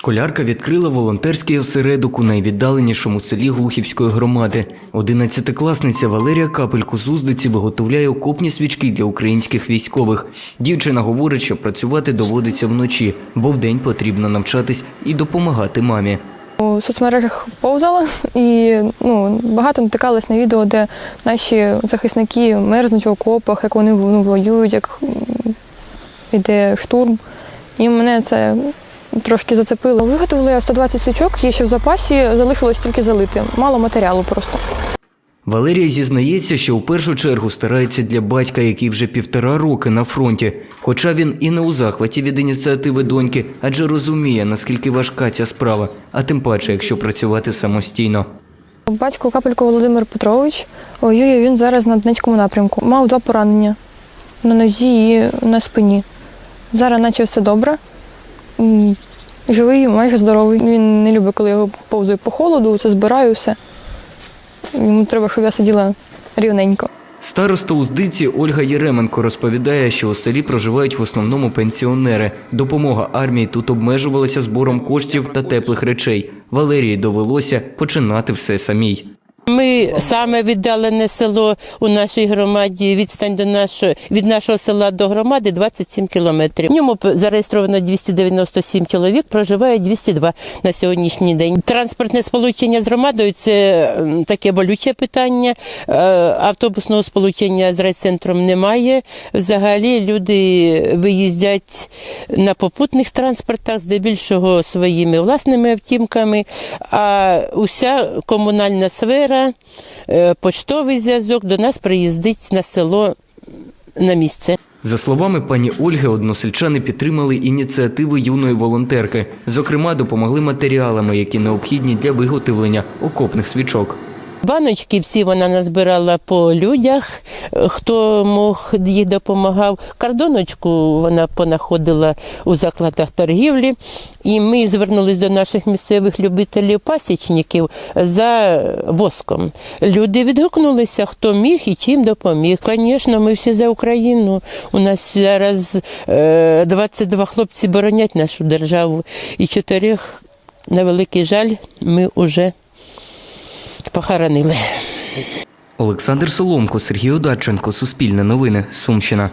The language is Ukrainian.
Школярка відкрила волонтерський осередок у найвіддаленішому селі Глухівської громади. Одинадцятикласниця Валерія Капелько з Уздиці виготовляє окопні свічки для українських військових. Дівчина говорить, що працювати доводиться вночі, бо вдень потрібно навчатись і допомагати мамі. У соцмережах повзала і ну, багато натикалась на відео, де наші захисники мерзнуть в окопах, як вони ну, воюють, як м, іде штурм. І мене це трошки зацепило. Виготовила я 120 свічок, є ще в запасі, залишилось тільки залити. Мало матеріалу просто. Валерія зізнається, що у першу чергу старається для батька, який вже півтора роки на фронті. Хоча він і не у захваті від ініціативи доньки, адже розуміє, наскільки важка ця справа, а тим паче, якщо працювати самостійно. Батько Капелько Володимир Петрович воює він зараз на Донецькому напрямку. Мав два поранення на нозі і на спині. Зараз наче все добре. Живий, майже здоровий. Він не любить, коли його повзує по холоду, це збираю все. Йому треба, щоб я сиділа рівненько. Староста Уздиці Ольга Єременко розповідає, що у селі проживають в основному пенсіонери. Допомога армії тут обмежувалася збором коштів та теплих речей. Валерії довелося починати все самій. Ми саме віддалене село у нашій громаді. Відстань до нашого від нашого села до громади 27 кілометрів. В ньому зареєстровано 297 чоловік, проживає 202 на сьогоднішній день. Транспортне сполучення з громадою це таке болюче питання. Е, Автобусного сполучення з райцентром немає. Взагалі люди виїздять на попутних транспортах, здебільшого своїми власними автівками. А уся комунальна сфера, е, поштовий зв'язок до нас приїздить на село на місце. За словами пані Ольги, односельчани підтримали ініціативи юної волонтерки. Зокрема, допомогли матеріалами, які необхідні для виготовлення окопних свічок. Баночки всі вона назбирала по людях, е, хто мог їй допомагав. Кардоночку вона понаходила у закладах торгівлі. І ми звернулись до наших місцевих любителів пасічників за воском. Люди відгукнулися, хто міг і чим допоміг. Звісно, ми всі за Україну. У нас зараз е, 22 хлопці боронять нашу державу, і чотирьох, на великий жаль, ми вже похоронили. Олександр Соломко, Сергій Одарченко, Суспільне новини, Сумщина.